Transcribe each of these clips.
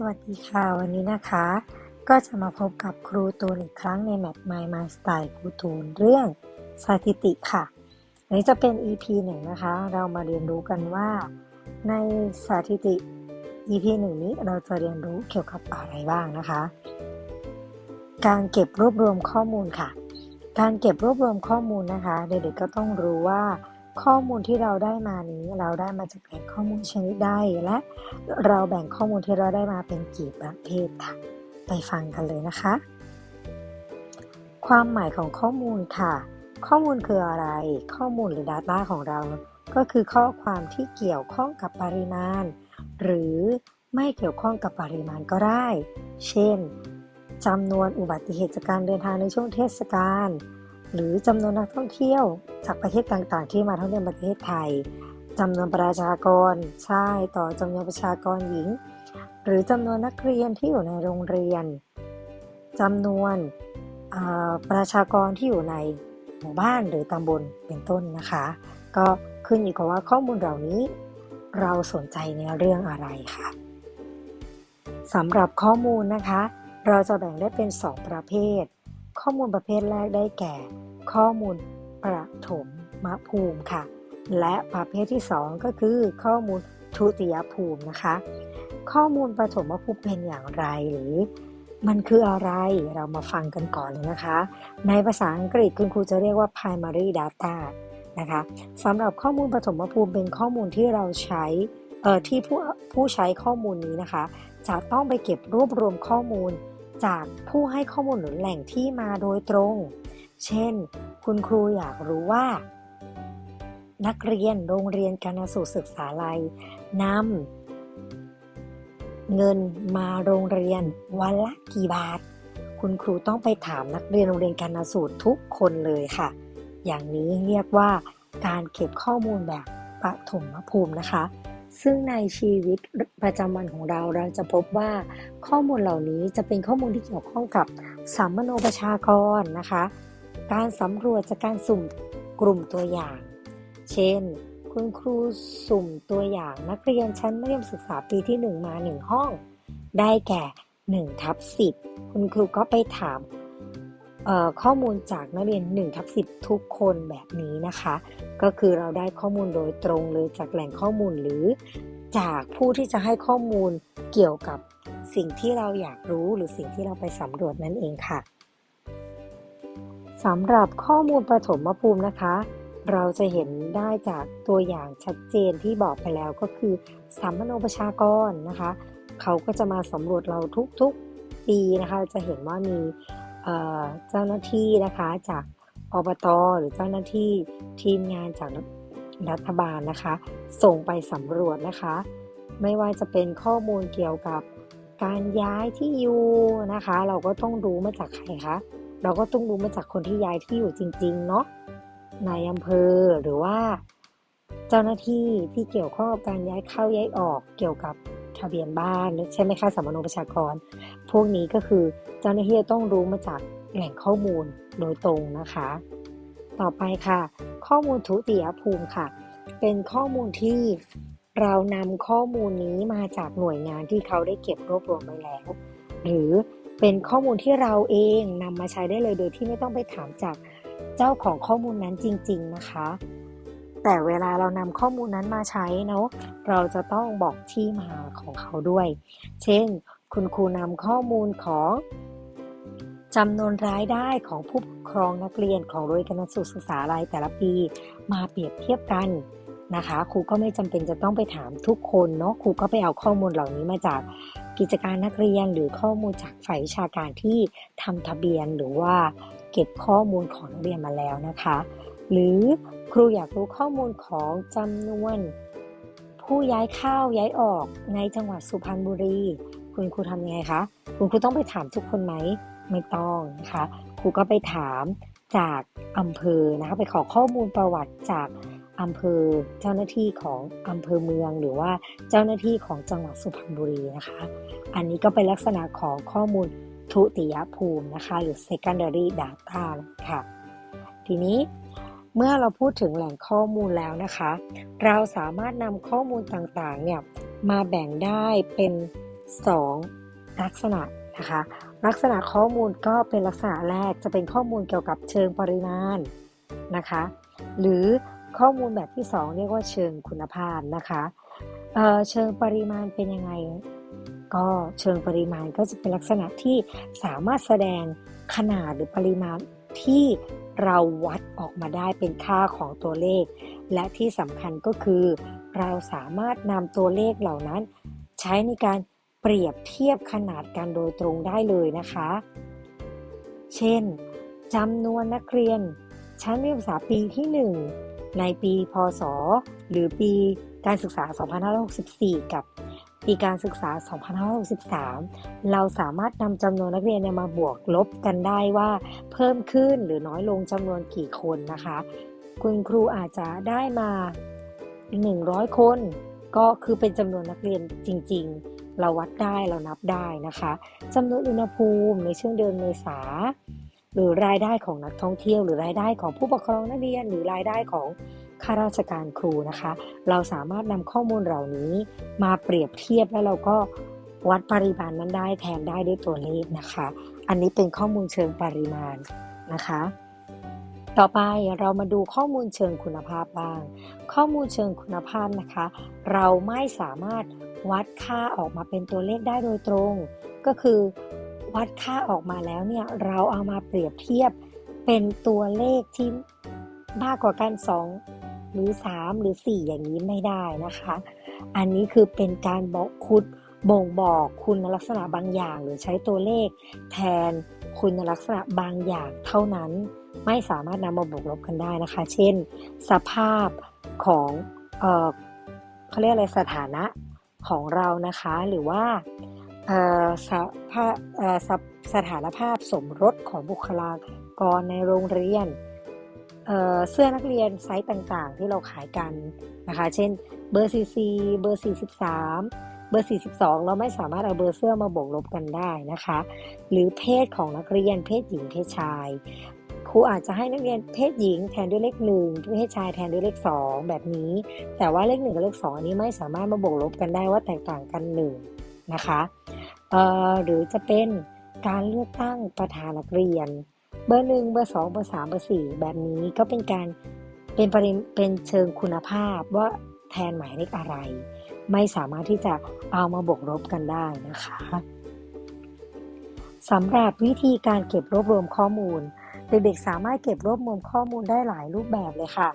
สวัสดีค่ะ วันนี้นะคะ ก็จะมาพบกับครูตูนอีกครั้งในแมท My My Style ครูตูนเรื่องสถิติค่ะ อันนี้จะเป็น EP หนึ่งนะคะ เรามาเรียนรู้กันว่าในสถิติ EP หนึ่งนี้เราจะเรียนรู้เกี่ยวกับอะไรบ้างนะคะ การเก็บรวบรวมข้อมูลค่ะ การเก็บรวบรวมข้อมูลนะคะ เด็กๆก็ต้องรู้ว่า ข้อมูลที่เราได้มานี้เราได้มาจากแหล่งข้อมูลชนิดใดและเราแบ่งข้อมูลที่เราได้มาเป็นกี่ประเภทค่ะ ไปฟังกันเลยนะคะ ความหมายของข้อมูลค่ะ ข้อมูลคืออะไร ข้อมูลหรือ Data ของเรา ก็คือข้อความที่เกี่ยวข้องกับปริมาณ หรือไม่เกี่ยวข้องกับปริมาณก็ได้ เช่นจำนวนอุบัติเหตุจากการเดินทางในช่วงเทศกาล หรือจำนวนนักท่องเที่ยวจากประเทศต่างๆ ที่มาท่องเที่ยวประเทศไทยจำนวนประชากรชายต่อจำนวนประชากรหญิง หรือจำนวนนักเรียนที่อยู่ในโรงเรียนจำนวนประชากรที่อยู่ในหมู่บ้านหรือตำบลเป็นต้นนะคะ ก็ขึ้นอยู่กับว่าข้อมูลเหล่านี้เราสนใจในเรื่องอะไรค่ะสำหรับข้อมูลนะคะ เราจะแบ่งได้เป็น 2 ประเภท ข้อมูลประเภทแรกได้แก่ ข้อมูลประถมมภูมิค่ะ และประเภทที่ 2 ก็คือข้อมูลทุติยภูมินะคะ ข้อมูลปฐมภูมิเป็นอย่างไรหรือมันคืออะไรเรามาฟังกันก่อนเลยนะคะ ในภาษาอังกฤษคุณครูจะเรียกว่า primary data นะคะสำหรับข้อมูลปฐมภูมิเป็นข้อมูลที่เราใช้เอ่อที่ผู้ผู้ใช้ข้อมูลนี้นะคะ จะต้องไปเก็บรวบรวมข้อมูล จากผู้ให้ข้อมูลหรือแหล่งที่มาโดยตรง เช่น คุณครูอยากรู้ว่า นักเรียนโรงเรียนกานสูตรศึกษาลัยนำเงินมาโรงเรียนวันละกี่บาท คุณครูต้องไปถามนักเรียนโรงเรียนกานสูตรทุกคนเลยค่ะ อย่างนี้เรียกว่าการเก็บข้อมูลแบบปฐมภูมินะคะ ซึ่งในชีวิตประจำวันของเราเราจะพบว่าข้อมูลเหล่านี้จะเป็นข้อมูลที่เกี่ยวข้องกับสัมมโนประชากรนะคะ การสำรวจจากการสุ่มกลุ่มตัวอย่าง เช่น คุณครูสุ่มตัวอย่างนักเรียนชั้นมัธยมศึกษาปีที่ 1 มา 1 ห้อง ได้แก่1ทับ10 คุณครูก็ไปถาม ข้อมูลจากนักเรียน1ทับ10 ทุกคนแบบนี้นะคะ ก็คือเราได้ข้อมูลโดยตรงเลยจากแหล่งข้อมูลหรือ จากผู้ที่จะให้ข้อมูลเกี่ยวกับสิ่งที่เราอยากรู้หรือสิ่งที่เราไปสำรวจนั่นเองค่ะสำหรับข้อมูลปฐมภูมินะคะ เราจะเห็นได้จากตัวอย่างชัดเจนที่บอกไปแล้วก็คือสัมมโนประชากรนะคะ เขาก็จะมาสำรวจเราทุกๆปีนะคะ จะเห็นว่ามี เจ้าหน้าที่นะคะจากอบตหรือเจ้าหน้าที่ทีมงานจากรัฐบาลนะคะ ส่งไปสำรวจนะคะ ไม่ว่าจะเป็นข้อมูลเกี่ยวกับการย้ายที่อยู่นะคะ เราก็ต้องรู้มาจากใครคะเราก็ต้องรู้มาจากคนที่ย้ายที่อยู่จริงๆเนาะนายอำเภอหรือว่า เจ้าหน้าที่ที่เกี่ยวข้องกับการย้ายเข้าย้ายออกเกี่ยวกับ ทะเบียนบ้านใช่ไหมคะสมโนประชากร พวกนี้ก็คือเจ้าหน้าที่จะต้องรู้มาจากแหล่งข้อมูลโดยตรงนะคะ ต่อไปค่ะ ข้อมูลทุติยภูมิค่ะ เป็นข้อมูลที่เรานำข้อมูลนี้มาจากหน่วยงานที่เขาได้เก็บรวบรวมไว้แล้ว หรือเป็นข้อมูลที่เราเองนำมาใช้ได้เลยโดยที่ไม่ต้องไปถามจากเจ้าของข้อมูลนั้นจริง ๆ นะคะ แต่เวลาเรานำข้อมูลนั้นมาใช้เนาะเราจะต้องบอกที่มาของเขาด้วย เช่น คุณครูนำข้อมูลของจำนวนรายได้ของผู้ปกครองนักเรียนของโรงเรียนการศึกษาลัยแต่ละปี มาเปรียบเทียบกันนะคะ ครูก็ไม่จำเป็นจะต้องไปถามทุกคนเนาะครูก็ไปเอาข้อมูลเหล่านี้มาจากกิจการนักเรียนหรือข้อมูลจากฝ่ายวิชาการที่ทำทะเบียนหรือว่าเก็บข้อมูลของนักเรียนมาแล้วนะคะ หรือ ครูอยากรู้ข้อมูลของจำนวน ผู้ย้ายเข้าย้ายออกในจังหวัดสุพรรณบุรี คุณครูทำยังไงคะ คุณครูต้องไปถามทุกคนไหม ไม่ต้องนะคะ ครูก็ไปถามจากอำเภอนะคะไปขอข้อมูลประวัติจากอำเภอเจ้าหน้าที่ของอำเภอเมืองหรือว่าเจ้าหน้าที่ของจังหวัดสุพรรณบุรีนะคะ อันนี้ก็เป็นลักษณะของข้อมูลทุติยภูมินะคะ หรือ secondary data ค่ะ ทีนี้ เมื่อเราพูดถึงแหล่งข้อมูลแล้วนะคะ เราสามารถนำข้อมูลต่างๆเนี่ยมาแบ่งได้เป็น 2. ลักษณะนะคะ ลักษณะข้อมูลก็เป็นลักษณะแรกจะเป็นข้อมูลเกี่ยวกับเชิงปริมาณนะคะ หรือข้อมูลแบบที่ 2 เรียกว่าเชิงคุณภาพนะคะเเชิงปริมาณเป็นยังไง ก็เชิงปริมาณก็จะเป็นลักษณะที่สามารถแสดงขนาดหรือปริมาณที่ เราวัดออกมาได้เป็นค่าของตัวเลข และที่สำคัญก็คือ เราสามารถนำตัวเลขเหล่านั้น ใช้ในการเปรียบเทียบขนาดกันโดยตรงได้เลยนะคะ เช่นจำนวนนักเรียน ชั้นมัธยมศึกษาปีที่ 1 ในปีพศ หรือปีการศึกษา 2564 กับ ปีการศึกษา 2563 เราสามารถนำจำนวนนักเรียนมาบวกลบกันได้ว่าเพิ่มขึ้นหรือน้อยลงจำนวนกี่คนนะคะ คุณครูอาจจะได้มา 100 คน ก็คือเป็นจำนวนนักเรียนจริง ๆ เราวัดได้เรานับได้นะคะจำนวนอุณหภูมิในช่วงเดือนเมษาหรือรายได้ของนักท่องเที่ยว หรือรายได้ของผู้ปกครองนักเรียนหรือรายได้ของ ข้าราชการครูนะคะ เราสามารถนำข้อมูลเหล่านี้มาเปรียบเทียบแล้วเราก็วัดปริมาณนั้นได้แทนได้ด้วยตัวเลขนะคะ อันนี้เป็นข้อมูลเชิงปริมาณนะคะ ต่อไปเรามาดูข้อมูลเชิงคุณภาพบ้าง ข้อมูลเชิงคุณภาพนะคะ เราไม่สามารถวัดค่าออกมาเป็นตัวเลขได้โดยตรง ก็คือวัดค่าออกมาแล้วเนี่ยเราเอามาเปรียบเทียบเป็นตัวเลขที่มากกว่ากัน2 หรือ 3 หรือ 4 อย่างนี้ไม่ได้นะคะ อันนี้คือเป็นการบอกคุณบ่งบอกคุณลักษณะบางอย่าง หรือใช้ตัวเลข แทนคุณลักษณะบางอย่างเท่านั้น ไม่สามารถนำมาบวกลบกันได้นะคะ เช่น สภาพของเออเขาเรียกอะไรสถานะของเรานะคะ หรือว่าสภาพสถานภาพสมรสของบุคลากรในโรงเรียน เเสื้อนักเรียนไซส์ต่างๆ ที่เราขายกันนะคะ เช่นเบอร์44เบอร์ 43 เบอร์ 42 เราไม่สามารถเอาเบอร์เสื้อมาบวกลบกันได้นะคะ หรือเพศของนักเรียนเพศหญิงเพศชายครูอาจจะให้นักเรียนเพศหญิงแทนด้วยเลขหนึ่งเพศชายแทนด้วยเลขสองแบบนี้ แต่ว่าเลขหนึ่งกับเลขสองอันนี้ไม่สามารถมาบวกลบกันได้ว่าแตกต่างกันหนึ่งนะคะหรือจะเป็นการเลือกตั้งประธานนักเรียน เบอร์หนึ่งเบอร์สองเบอร์สามเบอร์สี่แบบนี้ก็เป็นการเป็นปริเป็นเชิงคุณภาพว่าแทนหมายเลขอะไร ไม่สามารถที่จะเอามาบวกลบกันได้นะคะสำหรับวิธีการเก็บรวบรวมข้อมูล เด็กๆสามารถเก็บรวบรวมข้อมูลได้หลายรูปแบบเลยค่ะ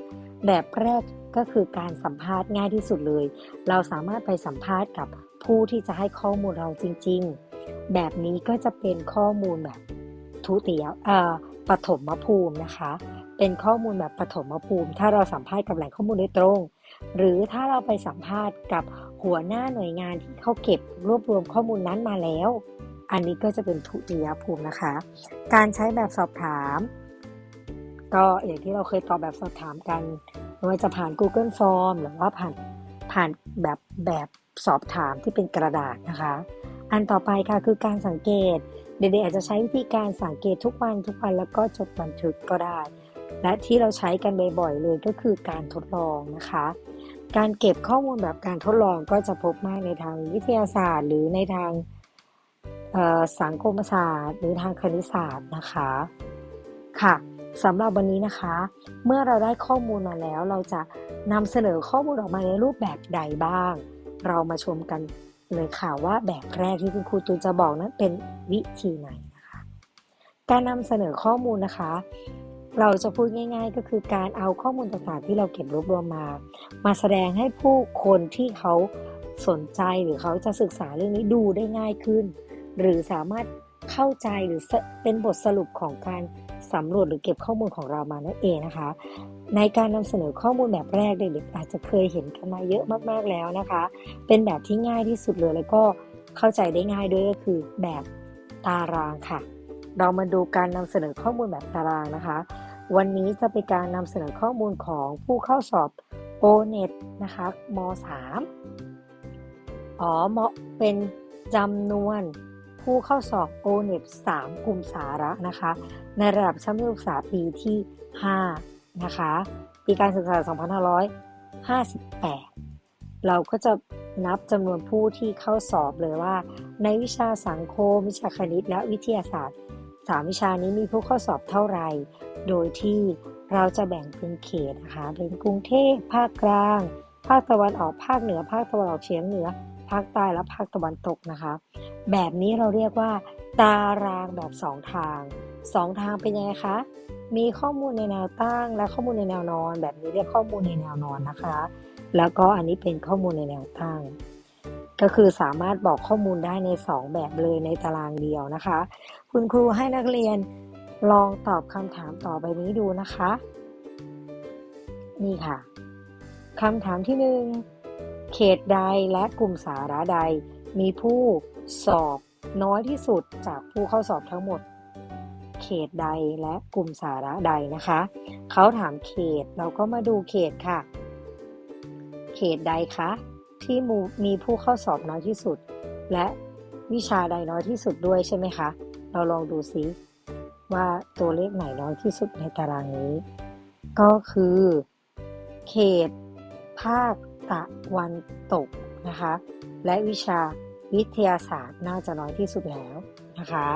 แบบแรกก็คือการสัมภาษณ์ง่ายที่สุดเลย เราสามารถไปสัมภาษณ์กับผู้ที่จะให้ข้อมูลเราจริง ๆ แบบนี้ก็จะเป็นข้อมูลแบบ ทุติยเอ่อปฐมภูมินะคะ เป็นข้อมูลแบบปฐมภูมิ ถ้าเราสัมภาษณ์กับแหล่งข้อมูลโดยตรง หรือถ้าเราไปสัมภาษณ์กับหัวหน้าหน่วยงานที่เขาเก็บรวบรวมข้อมูลนั้นมาแล้ว อันนี้ก็จะเป็นทุติยภูมินะคะ การใช้แบบสอบถาม ก็อย่างที่เราเคยตอบแบบสอบถามกันไม่ว่าจะผ่าน Google Form หรือว่าผ่านผ่านแบบแบบสอบถามที่เป็นกระดาษนะคะ อันต่อไปค่ะคือการสังเกต เด็กๆอาจจะใช้วิธีการสังเกตทุกวันทุกวันแล้วก็จดบันทึกก็ได้ และที่เราใช้กันบ่อยๆเลยก็คือการทดลองนะคะ การเก็บข้อมูลแบบการทดลองก็จะพบมากในทางวิทยาศาสตร์ หรือในทางสังคมศาสตร์ หรือทางคณิตศาสตร์นะคะค่ะสำหรับวันนี้นะคะ เมื่อเราได้ข้อมูลมาแล้ว เราจะนำเสนอข้อมูลออกมาในรูปแบบใดบ้าง เรามาชมกัน เลยค่ะว่าแบบแรกที่คุณครูตูนจะบอกนั้นเป็นวิธีไหนนะคะ การนำเสนอข้อมูลนะคะ เราจะพูดง่าย ๆ ก็คือการเอาข้อมูลต่างๆที่เราเก็บรวบรวมมา มาแสดงให้ผู้คนที่เขาสนใจหรือเขาจะศึกษาเรื่องนี้ดูได้ง่ายขึ้น หรือสามารถเข้าใจหรือเป็นบทสรุปของการสำรวจหรือเก็บข้อมูลของเรามานั่นเองนะคะ ในการนำเสนอข้อมูลแบบแรกเด็กๆอาจจะเคยเห็นกันมาเยอะมากๆแล้วนะคะ เป็นแบบที่ง่ายที่สุดเลยแล้วก็เข้าใจได้ง่ายด้วยก็คือแบบตารางค่ะ เรามาดูการนำเสนอข้อมูลแบบตารางนะคะ วันนี้จะเป็นการนำเสนอข้อมูลของผู้เข้าสอบ o n e t นะคะม .3 อ๋อมเป็นจำนวนผู้เข้าสอบ o n e t 3กลุ่มสาระนะคะ ในระดับชั้นมัธยมศึกษาปีที่ 5 นะคะ ปีการศึกษา 2558 เราก็จะนับจำนวนผู้ที่เข้าสอบเลยว่า ในวิชาสังคม วิชาคณิตและวิทยาศาสตร์สามวิชานี้มีผู้เข้าสอบเท่าไหร่ โดยที่เราจะแบ่งเป็นเขตนะคะเป็นกรุงเทพภาคกลาง ภาคตะวันออกภาคเหนือ ภาคตะวันออกเฉียงเหนือ ภาคใต้และภาคตะวันตกนะคะ แบบนี้เราเรียกว่า ตารางแบบสองทาง สองทางเป็นยังไงคะ มีข้อมูลในแนวตั้ง และข้อมูลในแนวนอน แบบนี้เรียกข้อมูลในแนวนอนนะคะ แล้วก็อันนี้เป็นข้อมูลในแนวตั้ง ก็คือสามารถบอกข้อมูลได้ใน 2 แบบเลยในตารางเดียวนะคะ คุณครูให้นักเรียนลองตอบคำถามต่อไปนี้ดูนะคะ นี่ค่ะคำถามที่หนึ่งเขตใดและกลุ่มสาระใด มีผู้สอบน้อยที่สุดจากผู้เข้าสอบทั้งหมด เขตใดและกลุ่มสาระใดนะคะ เขาถามเขตเราก็มาดูเขตค่ะ เขตใดคะที่มูมีผู้เข้าสอบน้อยที่สุด และวิชาใดน้อยที่สุดด้วยใช่ไหมคะ เราลองดูซิว่าตัวเลขไหนน้อยที่สุดในตารางนี้ ก็คือ เขต ภาคตะวันตกนะคะ และวิชาวิทยาศาสตร์น่าจะน้อยที่สุดแล้วนะคะ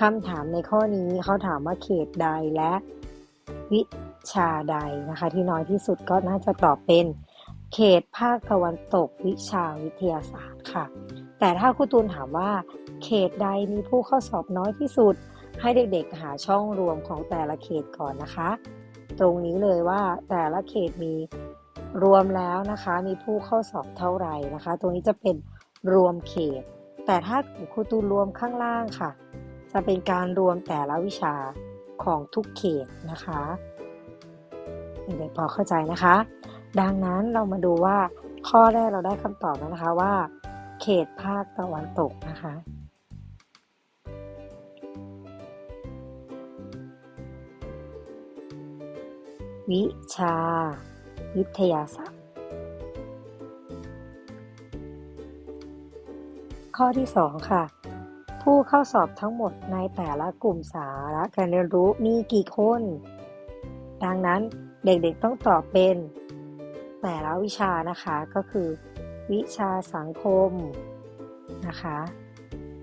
คำถามในข้อนี้เขาถามว่าเขตใดและวิชาใดนะคะ ที่น้อยที่สุดก็น่าจะตอบเป็นเขตภาคตะวันตกวิชาวิทยาศาสตร์ค่ะ แต่ถ้าครูตูนถามว่า เขตใดมีผู้เข้าสอบน้อยที่สุด ให้เด็กๆหาช่องรวมของแต่ละเขตก่อนนะคะ ตรงนี้เลยว่าแต่ละเขตมีรวมแล้วนะคะ มีผู้เข้าสอบเท่าไหร่นะคะ ตรงนี้จะเป็นรวมเขต แต่ถ้าครูตูนรวมข้างล่างค่ะ จะเป็นการรวมแต่ละวิชาของทุกเขตนะคะเด็กๆพอเข้าใจนะคะ ดังนั้นเรามาดูว่าข้อแรกเราได้คำตอบแล้วนะคะว่า เขตภาคตะวันตกนะคะ วิชา วิทยาศาสตร์ ข้อที่ 2 ค่ะ ผู้เข้าสอบทั้งหมดในแต่ละกลุ่มสาระการเรียนรู้มีกี่คน ดังนั้นเด็กๆต้องตอบเป็นแต่ละวิชานะคะก็คือ วิชาสังคมนะคะ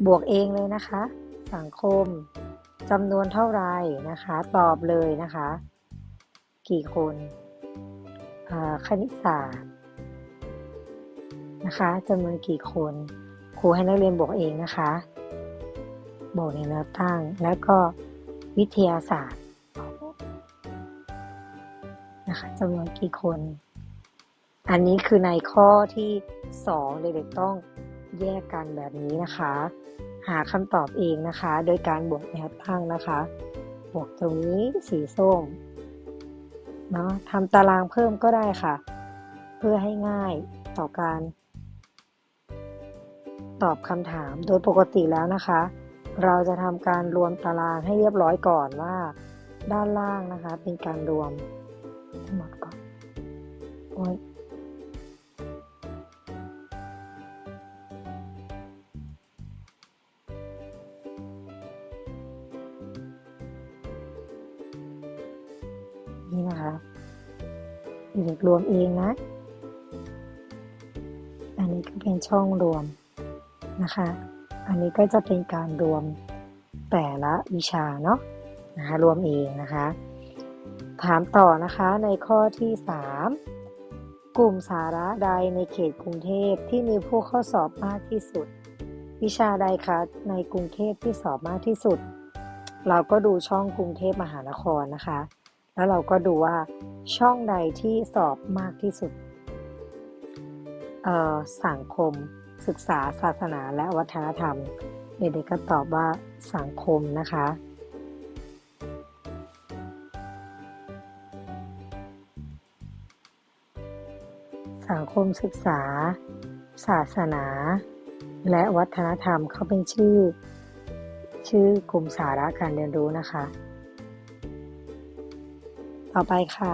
บวกเองเลยนะคะ สังคมจำนวนเท่าไรนะคะ ตอบเลยนะคะ กี่คนคณิตศาสตร์นะคะจำนวนกี่คนครูให้นักเรียนบวกเองนะคะ บวกในแนวตั้ง แล้วก็วิทยาศาสตร์นะคะจำนวนกี่คน อันนี้คือในข้อที่2เด็กๆต้องแยกกันแบบนี้นะคะ หาคำตอบเองนะคะ โดยการบวกแนวตั้งนะคะ บวกตรงนี้สีส้มเนาะทำตารางเพิ่มก็ได้ค่ะ เพื่อให้ง่ายต่อการตอบคำถามโดยปกติแล้วนะคะ เราจะทำการรวมตารางให้เรียบร้อยก่อนว่า ด้านล่างนะคะ เป็นการรวมทั้งหมดก่อนโอ้ยนี่นะคะเด็กรวมเองนะ อันนี้ก็เป็นช่องรวมนะคะ อันนี้ก็จะเป็นการรวมแต่ละวิชาเนาะนะคะรวมเองนะคะ ถามต่อนะคะในข้อที่ 3 กลุ่มสาระใดในเขตกรุงเทพที่มีผู้เข้าสอบมากที่สุด วิชาใดคะในกรุงเทพที่สอบมากที่สุด เราก็ดูช่องกรุงเทพมหานครนะคะ แล้วเราก็ดูว่าช่องใดที่สอบมากที่สุดสังคม ศึกษาศาสนาและวัฒนธรรม เด็กๆก็ตอบว่าสังคมนะคะ สังคมศึกษา ศาสนา และวัฒนธรรมเขาเป็นชื่อ ชื่อกลุ่มสาระการเรียนรู้นะคะ ต่อไปค่ะ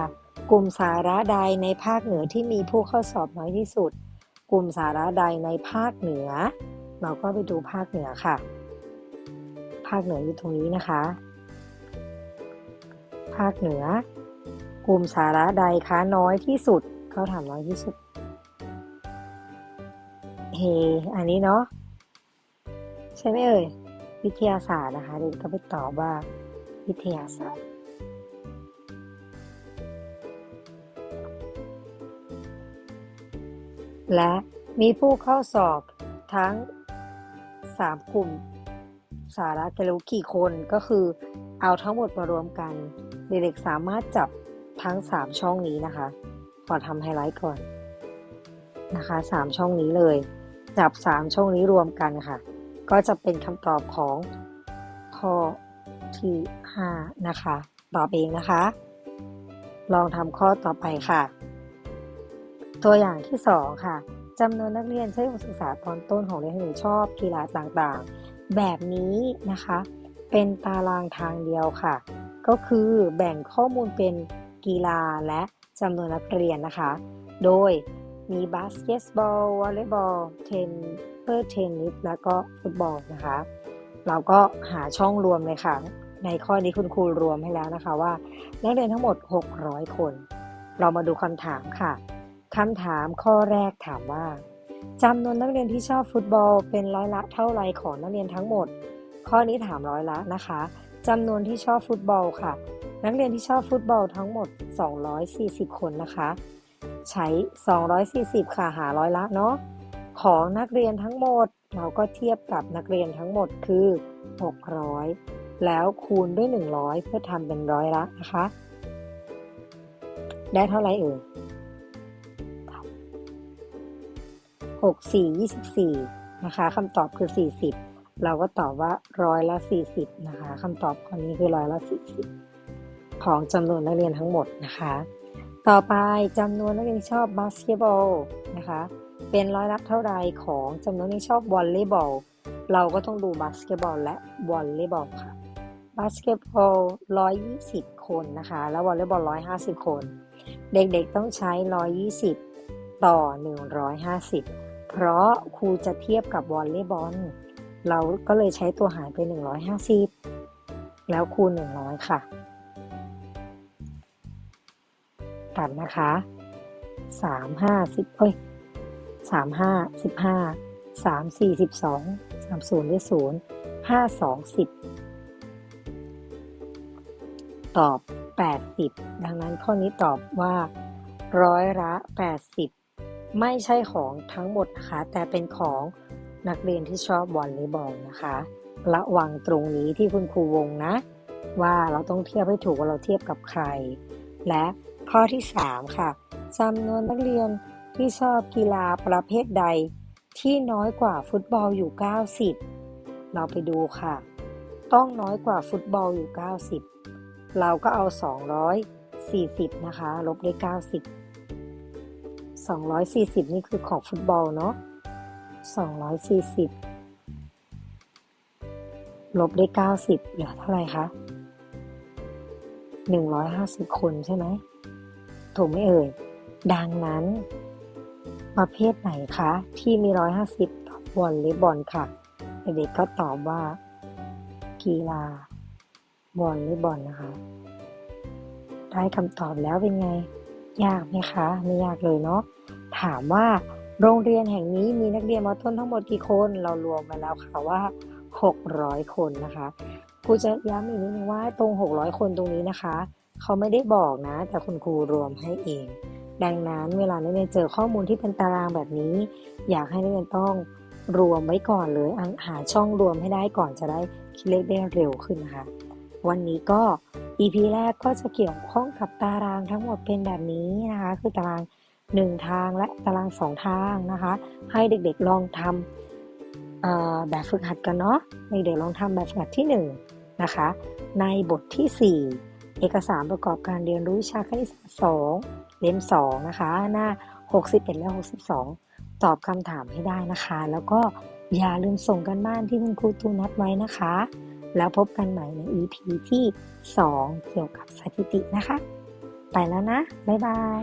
กลุ่มสาระใดในภาคเหนือที่มีผู้เข้าสอบน้อยที่สุด กลุ่มสาระใดในภาคเหนือ เราก็ไปดูภาคเหนือค่ะ ภาคเหนืออยู่ตรงนี้นะคะ ภาคเหนือ กลุ่มสาระใดคะน้อยที่สุดเขาถามน้อยที่สุดเฮอันนี้เนาะใช่ไหมเอ่ยวิทยาศาสตร์นะคะเด็กก็ไปตอบว่าวิทยาศาสตร์ และมีผู้เข้าสอบทั้ง 3 กลุ่ม สาระแกรู้กี่คนก็คือ เอาทั้งหมดมารวมกัน เด็กๆสามารถจับทั้ง 3 ช่องนี้นะคะ ขอทำไฮไลท์ก่อนนะคะ 3 ช่องนี้เลย จับ 3 ช่องนี้รวมกันค่ะ ก็จะเป็นคำตอบของข้อที่5นะคะ ตอบเองนะคะ ลองทำข้อต่อไปค่ะ ตัวอย่างที่ 2 ค่ะจำนวนนักเรียนใช้อุศึกษาตอนต้นของเรียนหนูชอบกีฬาต่างๆ แบบนี้นะคะ เป็นตารางทางเดียวค่ะ ก็คือแบ่งข้อมูลเป็นกีฬาและจำนวนนักเรียนนะคะ โดยมีบาสเกตบอลวอลเลย์บอลเทนเปอร์เทนนิสแล้วก็ฟุตบอลนะคะ เราก็หาช่องรวมเลยค่ะ ในข้อนี้คุณครูรวมให้แล้วนะคะว่า นักเรียนทั้งหมด 600 คน เรามาดูคำถามค่ะ คำถามข้อแรกถามว่าจำนวนนักเรียนที่ชอบฟุตบอลเป็นร้อยละเท่าไรของนักเรียนทั้งหมด ข้อนี้ถามร้อยละนะคะจำนวนที่ชอบฟุตบอลค่ะ นักเรียนที่ชอบฟุตบอลทั้งหมด 240 คนนะคะ ใช้ 240 ค่ะหาร้อยละเนาะของนักเรียนทั้งหมดเราก็เทียบกับนักเรียนทั้งหมดคือ 600 แล้วคูณด้วย 100 เพื่อทำเป็นร้อยละนะคะ ได้เท่าไรเอ่ย 6 4 24 นะคะคำตอบคือ 40 เราก็ตอบว่าร้อยละ 40 นะคะคำตอบข้อนี้คือร้อยละ 40 ของจำนวนนักเรียนทั้งหมดนะคะ ต่อไปจำนวนนักเรียนชอบบาสเกตบอลนะคะเป็นร้อยละเท่าไรของจำนวนที่ชอบวอลเลย์บอล เราก็ต้องดูบาสเกตบอลและวอลเลย์บอลค่ะ บาสเกตบอล 120 คนนะคะ แล้ววอลเลย์บอล 150 คน เด็กๆต้องใช้ 120 ต่อ 150 เพราะครูจะเทียบกับวอลเลย์บอล เราก็เลยใช้ตัวหารไป 150 แล้วคูณ 100 ค่ะ ตัดนะคะ 3 5 10เอ้ย3 5 15 3 4 12 3 0ได้0 5 2 10 ตอบ 80 ดังนั้นข้อนี้ตอบว่าร้อยละ 80 ไม่ใช่ของทั้งหมดนะคะ แต่เป็นของนักเรียนที่ชอบวอลเลย์บอลนะคะ ระวังตรงนี้ที่คุณครูวงนะ ว่าเราต้องเทียบให้ถูกว่าเราเทียบกับใคร และข้อที่ 3 ค่ะจำนวนนักเรียนที่ชอบกีฬาประเภทใดที่น้อยกว่าฟุตบอลอยู่ 90 เราไปดูค่ะ ต้องน้อยกว่าฟุตบอลอยู่ 90 เราก็เอา 240 นะคะ ลบด้วย 90 240 นี่คือของฟุตบอลเนาะ240 ลบด้วย90 เหลือเท่าไหร่คะ 150 คนใช่ไหม ถูกไหมเอ่ย ดังนั้น ประเภทไหนคะ ที่มี 150บวอลเลย์บอลค่ะ เด็กก็ตอบว่า กีฬาวอลเลย์บอลนะคะ ได้คำตอบแล้วเป็นไง ยากไหมคะ ไม่ยากเลยเนาะถามว่าโรงเรียนแห่งนี้มีนักเรียนมต้นทั้งหมดกี่คน เรารวมมาแล้วค่ะว่า 600 คนนะคะครูจะย้ำอีกนิดนึงว่าตรง 600 คนตรงนี้นะคะ เขาไม่ได้บอกนะ แต่คุณครูรวมให้เอง ดังนั้นเวลานักเรียนเจอข้อมูลที่เป็นตารางแบบนี้ อยากให้นักเรียนต้องรวมไว้ก่อนเลยหาช่องรวมให้ได้ก่อนจะได้คิดเลขได้เร็วขึ้นนะคะ วันนี้ก็ EP แรกก็จะเกี่ยวข้องกับตารางทั้งหมดเป็นแบบนี้นะคะ คือตาราง 1 ทางและตาราง 2 ทางนะคะ ให้เด็กๆลองทำแบบฝึกหัดกันเนาะเด็กๆลองทำแบบฝึกหัดที่1นะคะ ในบทที่ 4 เอกสารประกอบการเรียนรู้วิชาคณิตศาสตร์2เล่ม2นะคะ หน้า 61 และ 62 ตอบคำถามให้ได้นะคะ แล้วก็อย่าลืมส่งกันบ้านที่คุณครูตูนัดไว้นะคะ แล้วพบกันใหม่ใน EP ที่ 2 เกี่ยวกับสถิตินะคะ ไปแล้วนะ บ๊ายบาย